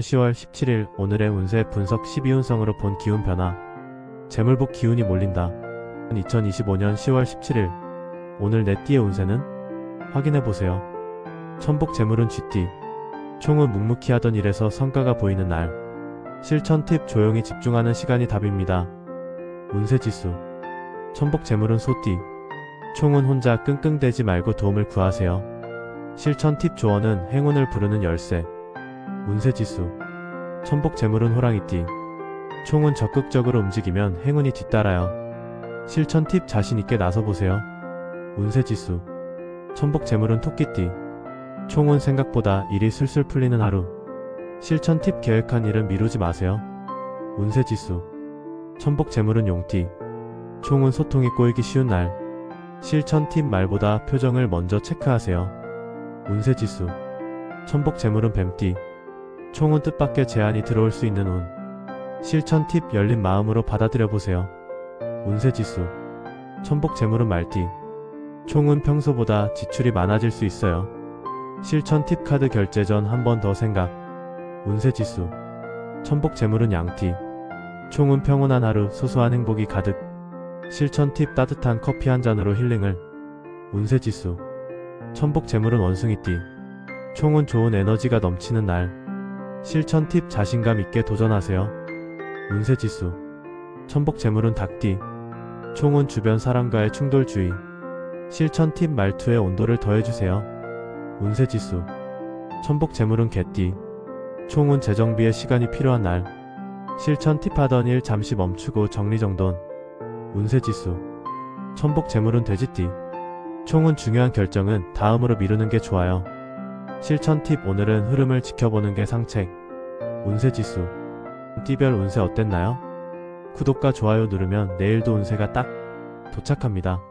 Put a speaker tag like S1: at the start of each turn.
S1: 10월 17일 오늘의 운세 분석 12운성으로 본 기운 변화. 재물복 기운이 몰린다. 2025년 10월 17일 오늘 내 띠의 운세는 확인해 보세요. 천복 재물은 쥐띠. 총은 묵묵히 하던 일에서 성과가 보이는 날. 실천 팁 조용히 집중하는 시간이 답입니다. 운세 지수. 천복 재물은 소띠. 총은 혼자 끙끙대지 말고 도움을 구하세요. 실천 팁 조언은 행운을 부르는 열쇠. 운세지수 천복 재물은 호랑이띠 총은 적극적으로 움직이면 행운이 뒤따라요. 실천 팁 자신있게 나서보세요. 운세지수 천복 재물은 토끼띠 총은 생각보다 일이 술술 풀리는 하루. 실천 팁 계획한 일은 미루지 마세요. 운세지수 천복 재물은 용띠 총은 소통이 꼬이기 쉬운 날. 실천 팁 말보다 표정을 먼저 체크하세요. 운세지수 천복 재물은 뱀띠 총은 뜻밖의 제안이 들어올 수 있는 운. 실천 팁 열린 마음으로 받아들여 보세요. 운세 지수. 천복 재물은 말띠. 총은 평소보다 지출이 많아질 수 있어요. 실천 팁 카드 결제 전 한 번 더 생각. 운세 지수. 천복 재물은 양띠. 총은 평온한 하루 소소한 행복이 가득. 실천 팁 따뜻한 커피 한 잔으로 힐링을. 운세 지수. 천복 재물은 원숭이띠. 총은 좋은 에너지가 넘치는 날. 실천 팁 자신감 있게 도전하세요. 운세 지수. 천복 재물은 닭띠. 총은 주변 사람과의 충돌 주의. 실천 팁 말투에 온도를 더해주세요. 운세 지수. 천복 재물은 개띠. 총은 재정비에 시간이 필요한 날. 실천 팁 하던 일 잠시 멈추고 정리정돈. 운세 지수. 천복 재물은 돼지띠. 총은 중요한 결정은 다음으로 미루는 게 좋아요. 실천 팁 오늘은 흐름을 지켜보는 게 상책. 운세 지수. 띠별 운세 어땠나요? 구독과 좋아요 누르면 내일도 운세가 딱 도착합니다.